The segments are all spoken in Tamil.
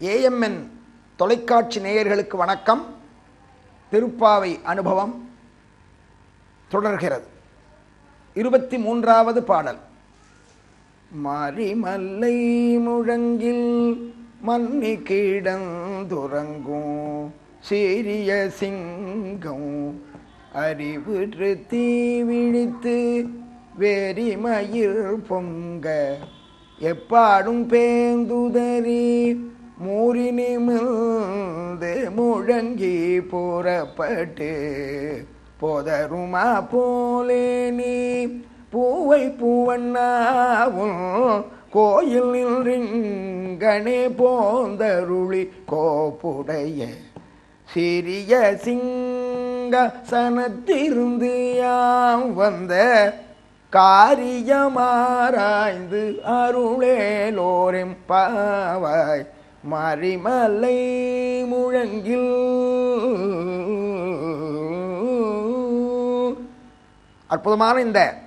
ஏஎம்என் தொலைக்காட்சி நேயர்களுக்கு வணக்கம். திருப்பாவை அனுபவம் தொடர்கிறது. இருபத்தி மூன்றாவது பாடல். மறிமல்லை முழங்கில் மன்னி கிடந்துறங்கும். சீரிய சிங்கம் அறிவுற்று தீ விழித்து வெறிமயிர் பொங்க. எப்பாடும் பேந்துதறி மூறி நிமிர்ந்து முழங்கி புறப்பட்டு போதருமா போலே நீ? பூவை பூவண்ணாவும் கோயில் நின்றிங்கனே போந்தருளி கோப்புடைய சிறிய சிங்க சனத்திருந்து யாம் வந்த காரியமாராய்ந்து அருளேலோரின் பாவாய் மறிமலை முழங்கில். அற்புதமான இந்த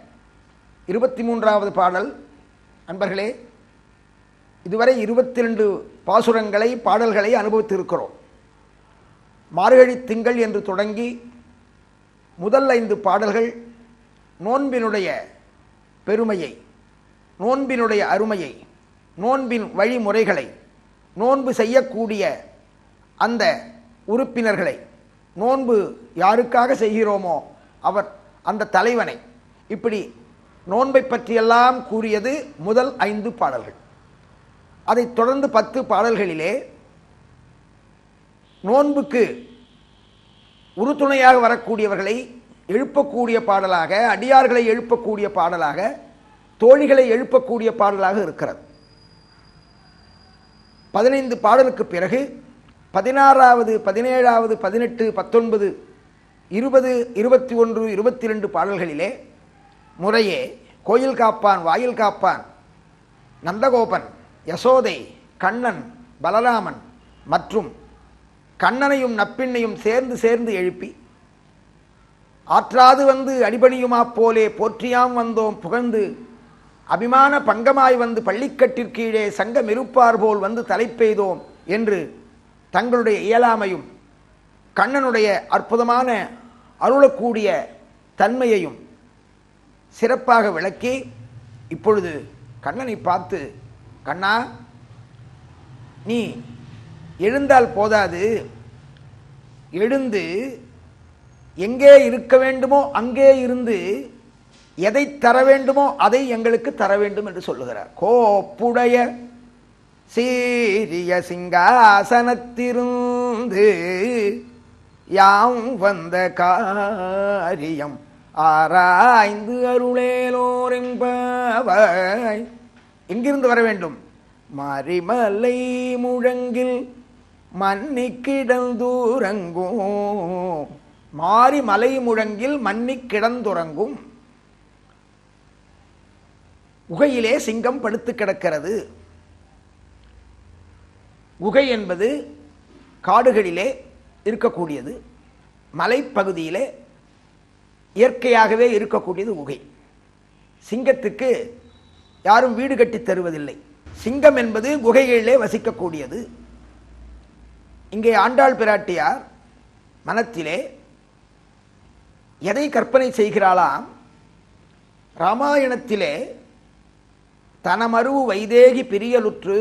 இருபத்தி மூன்றாவது பாடல். அன்பர்களே இதுவரை இருபத்தி ரெண்டு பாசுரங்களை பாடல்களை அனுபவித்திருக்கிறோம். மார்கழி திங்கள் என்று தொடங்கி முதல் ஐந்து பாடல்கள் நோன்பினுடைய பெருமையை நோன்பினுடைய அருமையை நோன்பின் வழிமுறைகளை நோன்பு செய்யக்கூடிய அந்த உறுப்பினர்களை நோன்பு யாருக்காக செய்கிறோமோ அவர் அந்த தலைவனை. இப்படி நோன்பை பற்றியெல்லாம் கூறியது முதல் ஐந்து பாடல்கள். அதைத் தொடர்ந்து பத்து பாடல்களிலே நோன்புக்கு உறுதுணையாக வரக்கூடியவர்களை எழுப்பக்கூடிய பாடலாக அடியார்களை எழுப்பக்கூடிய பாடலாக தோழிகளை எழுப்பக்கூடிய பாடலாக இருக்கிறது. பதினைந்து பாடலுக்கு பிறகு பதினாறாவது பதினேழாவது பதினெட்டு பத்தொன்பது இருபது இருபத்தி ஒன்று இருபத்தி ரெண்டு பாடல்களிலே முறையே கோயில் காப்பான் வாயில் காப்பான் நந்தகோபன் யசோதை கண்ணன் பலராமன் மற்றும் கண்ணனையும் நப்பிண்ணையும் சேர்ந்து சேர்ந்து எழுப்பி ஆற்றாது வந்து அடிபணியுமா போலே போற்றியாம் வந்தோம் புகழ்ந்து அபிமான பங்கமாய் வந்து பள்ளிக்கட்டிற்கீழே சங்கம் இருப்பார் போல் வந்து தலைப்பெய்தோம் என்று தங்களுடைய இயலாமையும் கண்ணனுடைய அற்புதமான அருளக்கூடிய தன்மையையும் சிறப்பாக விளக்கி இப்பொழுது கண்ணனை பார்த்து கண்ணா நீ எழுந்தால் போதாது. எழுந்து எங்கே இருக்க வேண்டுமோ அங்கே இருந்து எதை தர வேண்டுமோ அதை எங்களுக்கு தர வேண்டும் என்று சொல்லுகிறார். கோப்புடைய சீரிய சிங்காசனத்திருந்து யாம் வந்த காரியம். ஆராய்ந்து அருளேலோரெம்பாவாய் எங்கிருந்து வர வேண்டும்? மறிமலை முழங்கில் மன்னி கிடந்தூரங்கும் மாறி மலை முழங்கில் மன்னி கிடந்துறங்கும் குகையிலே சிங்கம் படுத்து கிடக்கிறது. குகை என்பது காடுகளிலே இருக்கக்கூடியது. மலைப்பகுதியிலே இயற்கையாகவே இருக்கக்கூடியது குகை. சிங்கத்துக்கு யாரும் வீடு கட்டி தருவதில்லை. சிங்கம் என்பது குகைகளிலே வசிக்கக்கூடியது. இங்கே ஆண்டாள் பிராட்டியார் மனத்திலே எதை கற்பனை செய்கிறாளாம்? ராமாயணத்திலே தனமருவு வைதேகி பிரியலுற்று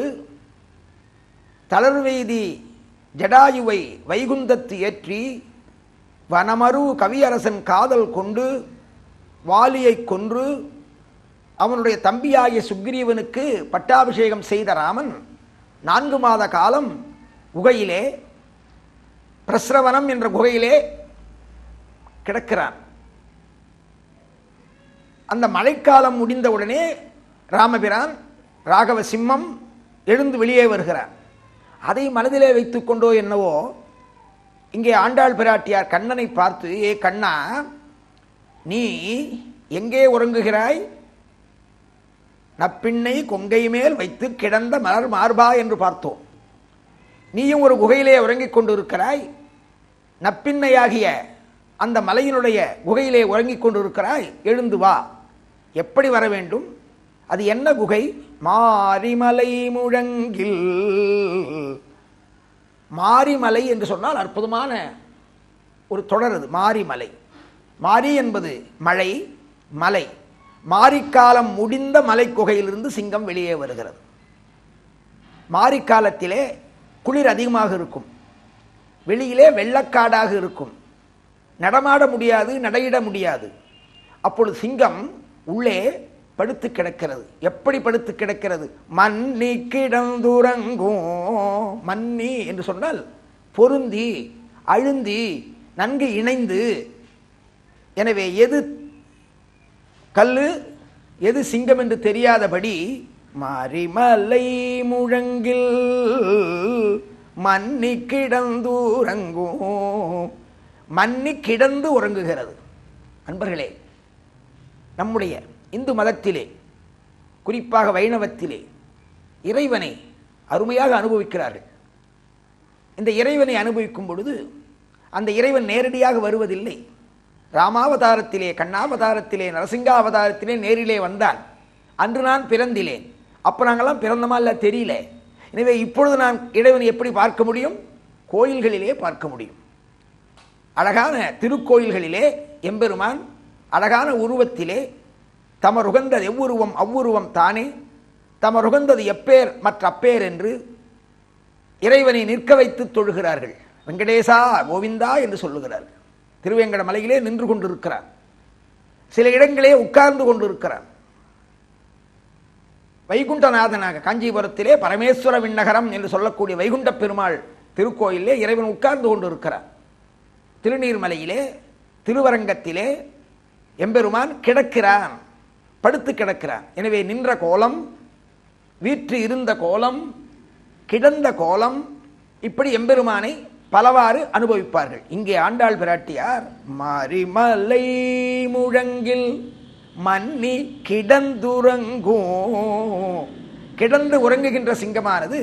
தளர்வெய்தி ஜடாயுவை வைகுந்தத்து ஏற்றி வனமரு கவியரசன் காதல் கொண்டு வாலியை கொன்று அவனுடைய தம்பியாகிய சுக்ரீவனுக்கு பட்டாபிஷேகம் செய்த ராமன் நான்கு மாத காலம் குகையிலே பிரஸ்ரவனம் என்ற குகையிலே கிடக்கிறான். அந்த மழைக்காலம் முடிந்தவுடனே ராமபிரான் ராகவ சிம்மம் எழுந்து வெளியே வருகிறார். அதை மனதிலே வைத்துக்கொண்டோ என்னவோ இங்கே ஆண்டாள் பிராட்டியார் கண்ணனை பார்த்து ஏ கண்ணா நீ எங்கே உறங்குகிறாய்? நப்பிண்ணை கொங்கை மேல் வைத்து கிடந்த மலர் மார்பா என்று பார்த்தோம். நீயும் ஒரு குகையிலே உறங்கிக் கொண்டிருக்கிறாய். நப்பிண்ணையாகிய அந்த மலையினுடைய குகையிலே உறங்கிக் கொண்டிருக்கிறாய். எழுந்து வா. எப்படி வர வேண்டும்? அது என்ன குகை? மாரிமலை முழங்கில். மாரிமலை என்று சொன்னால் அற்புதமான ஒரு தொடர் அது மாரிமலை. மாரி என்பது மழை மலை. மாரிக்காலம் முடிந்த மலைக்குகையிலிருந்து சிங்கம் வெளியே வருகிறது. மாரிக்காலத்திலே குளிர் அதிகமாக இருக்கும். வெளியிலே வெள்ளக்காடாக இருக்கும். நடமாட முடியாது நடையிட முடியாது. அப்பொழுது சிங்கம் உள்ளே படுத்து கிடக்கிறது. எப்படி படுத்து கிடக்கிறது? மன்னி கிடந்துறங்கும் மன்னி என்று சொன்னால் பொருந்தி அழுந்தி நன்கு இணைந்து. எனவே எது கல்லு எது சிங்கம் என்று தெரியாதபடி மாரிமலை முழங்கில் மன்னி கிடந்தூரங்கும் மன்னி கிடந்து உறங்குகிறது. அன்பர்களே நம்முடைய இந்து மதத்திலே குறிப்பாக வைணவத்திலே இறைவனை அருமையாக அனுபவிக்கிறார்கள். இந்த இறைவனை அனுபவிக்கும் பொழுது அந்த இறைவன் நேரடியாக வருவதில்லை. ராமாவதாரத்திலே கண்ணாவதாரத்திலே நரசிங்காவதாரத்திலே நேரிலே வந்தான் அன்று நான் பிறந்திலேன். அப்போ நாங்கள்லாம் பிறந்தமா இல்லை தெரியல. எனவே இப்பொழுது நான் இறைவனை எப்படி பார்க்க முடியும்? கோயில்களிலே பார்க்க முடியும். அழகான திருக்கோயில்களிலே எம்பெருமான் அழகான உருவத்திலே தமருகந்தது எவ்வுருவம் அவ்வுருவம் தானே? தமருகந்தது எப்பேர் மற்ற அப்பேர் என்று இறைவனை நிற்க வைத்து தொழுகிறார்கள். வெங்கடேசா கோவிந்தா என்று சொல்லுகிறார்கள் திருவேங்கட மலையிலே நின்று கொண்டிருக்கிறார். சில இடங்களே உட்கார்ந்து கொண்டிருக்கிறார். வைகுண்டநாதனாக காஞ்சிபுரத்திலே பரமேஸ்வர விண்ணகரம் என்று சொல்லக்கூடிய வைகுண்ட பெருமாள் திருக்கோயிலே இறைவன் உட்கார்ந்து கொண்டிருக்கிறார். திருநீர்மலையிலே திருவரங்கத்திலே எம்பெருமான் கிடக்கிறான். படுத்து கிடக்கிறான் எனவே நின்ற கோலம் வீற்று இருந்த கோலம் கிடந்த கோலம் இப்படி எம்பெருமானை பலவாறு அனுபவிப்பார்கள். இங்கே ஆண்டாள் பிராட்டியார் மாரிமலை முழங்கில் மன்னி கிடந்துறங்கும் கிடந்து உறங்குகின்ற சிங்கமானது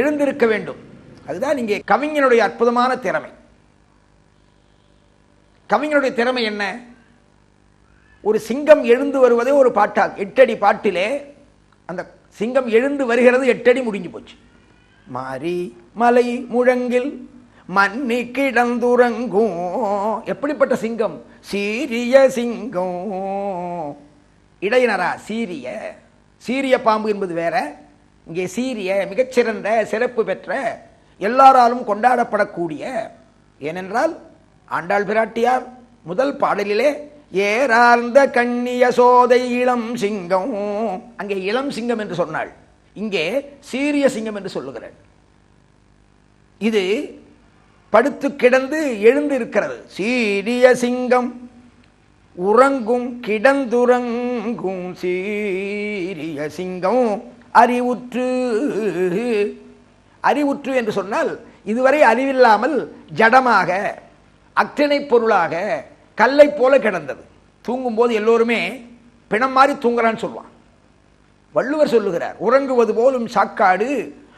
எழுந்திருக்க வேண்டும். அதுதான் இங்கே கவிஞனுடைய அற்புதமான திறமை. கவிஞனுடைய திறமை என்ன? ஒரு சிங்கம் எழுந்து வருவதே ஒரு பாட்டா எட்டடி பாட்டிலே அந்த சிங்கம் எழுந்து வருகிறது எட்டடி முடிஞ்சு போச்சு. மாறி மலை முழங்கில் மன்னி கிடந்துறங்கும். எப்படிப்பட்ட சிங்கம்? சீரிய சிங்கம். இடையினரா சீரிய. சீரிய பாம்பு என்பது வேற. இங்கே சீரிய மிகச்சிறந்த சிறப்பு பெற்ற எல்லாராலும் கொண்டாடப்படக்கூடிய. ஏனென்றால் ஆண்டாள் பிராட்டியார் முதல் பாடலிலே ஏறார்ந்த கண்ணிய சோதை இளம் சிங்கம். அங்கே இளம் சிங்கம் என்று சொன்னாள். இங்கே சீரிய சிங்கம் என்று சொல்லுகிறாள். இது படுத்து கிடந்து எழுந்து இருக்கிறது சீரிய சிங்கம் உறங்கும் கிடந்துறங்கும் சீரிய சிங்கம் அறிவுற்று. அறிவுற்று என்று சொன்னால் இதுவரை அறிவில்லாமல் ஜடமாக அக்டனை பொருளாக கல்லை போல கிடந்தது. தூங்கும்போது எல்லோருமே பிணம் மாதிரி தூங்குறான்னு சொல்லுவான் வள்ளுவர் சொல்லுகிறார் உறங்குவது போலும் சாக்காடு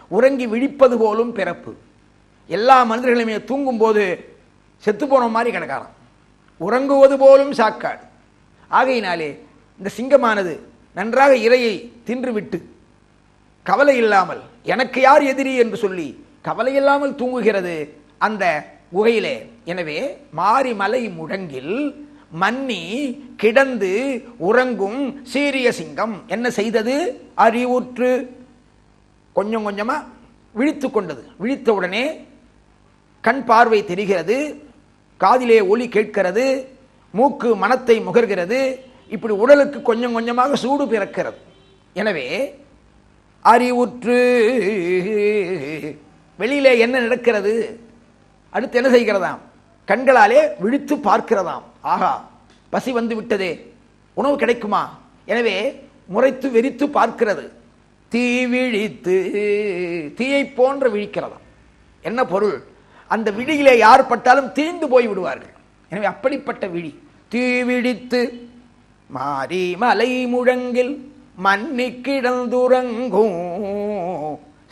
உறங்கி விழிப்பது போலும் பிறப்பு. எல்லா மனிதர்களுமே தூங்கும்போது செத்து போன மாதிரி கிடக்கலாம் உறங்குவது போலும் சாக்காடு. ஆகையினாலே இந்த சிங்கமானது நன்றாக இரையை தின்றுவிட்டு கவலை இல்லாமல் எனக்கு யார் எதிரி? என்று சொல்லி கவலை இல்லாமல் தூங்குகிறது அந்த குகையிலே. எனவே மாரிமலை முழங்கில் மன்னி கிடந்து உறங்கும் சீரிய சிங்கம் என்ன செய்தது? அறிவுற்று கொஞ்சம் கொஞ்சமா விழித்து கொண்டது. விழித்தவுடனே கண் பார்வை தெரிகிறது காதிலே ஒளி கேட்கிறது மூக்கு மனத்தை முகர்கிறது இப்படி உடலுக்கு கொஞ்சம் கொஞ்சமாக சூடு பிறக்கிறது. எனவே அறிவுற்று வெளியிலே என்ன நடக்கிறது? அடுத்து என்ன செய்கிறதாம்? கண்களாலே விழித்து பார்க்கிறதாம். ஆகா பசி வந்து விட்டதே. உணவு கிடைக்குமா? எனவே முறைத்து வெறித்து பார்க்கிறது. தீ விழித்து தீயை போன்ற விழிக்கிறதாம். என்ன பொருள்? அந்த விழியிலே யார் பட்டாலும் தீந்து போய் விடுவார்கள். எனவே அப்படிப்பட்ட விழி. தீ விழித்து மாரி மலை முழங்கில் மன்னி கிடந்துறங்கும்.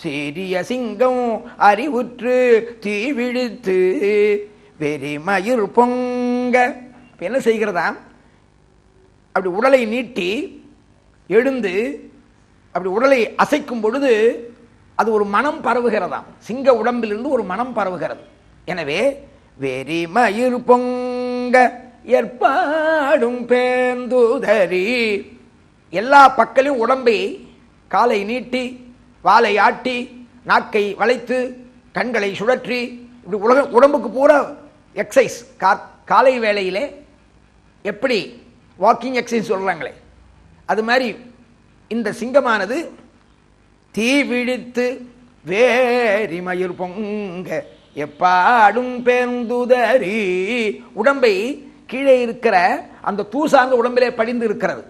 சீரிய சிங்கம் அறிவுற்று தீவிழித்து வெறிமயிர் பொங்க. என்ன செய்கிறதா? அப்படி உடலை நீட்டி எழுந்து அப்படி உடலை அசைக்கும் பொழுது அது ஒரு மனம் பரவுகிறதாம் சிங்க உடம்பிலிருந்து ஒரு மனம் பரவுகிறது. எனவே வெறிமயிர் பொங்க ஏற்பாடும் பேந்துதறி எல்லா பக்கலையும் உடம்பை காலை நீட்டி வாலை ஆட்டி நாக்கை வளைத்து கண்களை சுழற்றி இப்படி உலக உடம்புக்கு பூரா எக்ஸசைஸ் கா காலை வேளையிலே எப்படி வாக்கிங் எக்ஸசைஸ் சொல்கிறாங்களே அது மாதிரி இந்த சிங்கமானது தீ விழித்து வேரி மயிர் பொங்க எப்பாடும் பேருந்துதறி உடம்பை கீழே இருக்கிற அந்த தூசார்ந்த உடம்பிலே படிந்து இருக்கிறது.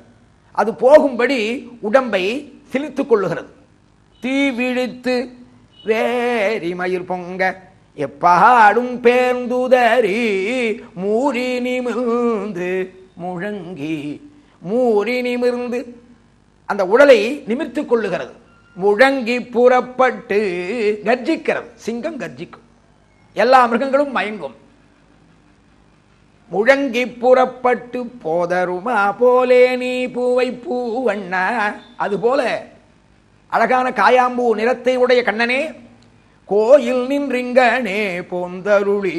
அது போகும்படி உடம்பை சிலித்துக் கொள்ளுகிறது. தீ விழித்து வேரி மயிர் பொங்க எப்பாடும் பேர்ந்துதறி மூறி நிமிர்ந்து முழங்கி மூறி நிமிர்ந்து அந்த உடலை நிமிர்த்துக் கொள்ளுகிறது. முழங்கி புறப்பட்டு கர்ஜிக்கிறது. சிங்கம் கர்ஜிக்கும். எல்லா மிருகங்களும் மயங்கும். முழங்கி புறப்பட்டு போதருமா போலே நீ பூவை பூவண்ண அதுபோல அழகான காயாம்பூ நிறத்தை உடைய கண்ணனே கோயில் நின்றிங்கனே போந்தருளி.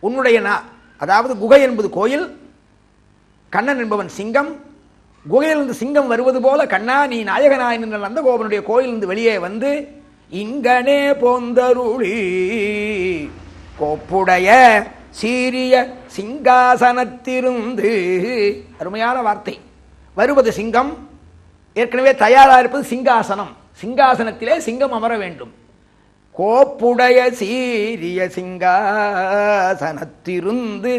உன்னுடைய நா அதாவது குகை என்பது கோயில் கண்ணன் என்பவன் சிங்கம். குகையிலிருந்து சிங்கம் வருவது போல கண்ணா நீ நாயகனாய் நின்ற நந்தகோபனுடைய கோயிலிருந்து வெளியே வந்து இங்கனே போந்தருளி. கோப்புடைய சீரிய சிங்காசனத்திருந்து அருமையான வார்த்தை. வருவது சிங்கம் ஏற்கனவே தயாராக இருப்பது சிங்காசனம். சிங்காசனத்திலே சிங்கம் அமர வேண்டும். கோப்புடைய சீரிய சிங்காசனத்திருந்து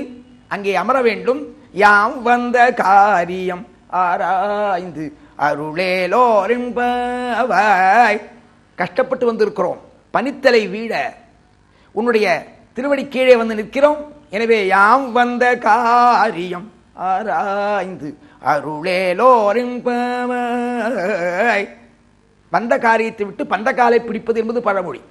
அங்கே அமர வேண்டும். யாம் வந்த காரியம் ஆராய்ந்து அருளேலோரிம்பவாய் கஷ்டப்பட்டு வந்திருக்கிறோம். பனித்தலை வீட உன்னுடைய திருவடி கீழே வந்து நிற்கிறோம். எனவே யாம் வந்த காரியம் ஆராய்ந்து அருளேலோரிம்பவாய் வந்த காரியத்தை விட்டு பந்த காலை பிடிப்பது என்பது பழமொழி.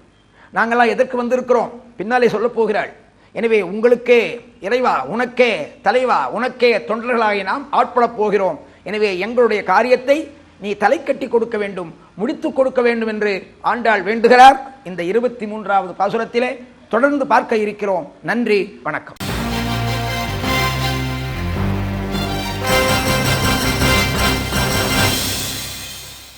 நாங்கள்லாம் எதற்கு வந்திருக்கிறோம்? பின்னாலே சொல்லப் போகிறாள். எனவே உங்களுக்கே இறைவா உனக்கே தலைவா உனக்கே தொண்டர்களாகி நாம் ஆட்படப் போகிறோம். எனவே எங்களுடைய காரியத்தை நீ தலை கட்டி கொடுக்க வேண்டும் முடித்துக் கொடுக்க வேண்டும் என்று ஆண்டாள் வேண்டுகிறார். இந்த இருபத்தி மூன்றாவது பாசுரத்திலே தொடர்ந்து பார்க்க இருக்கிறோம். நன்றி வணக்கம்.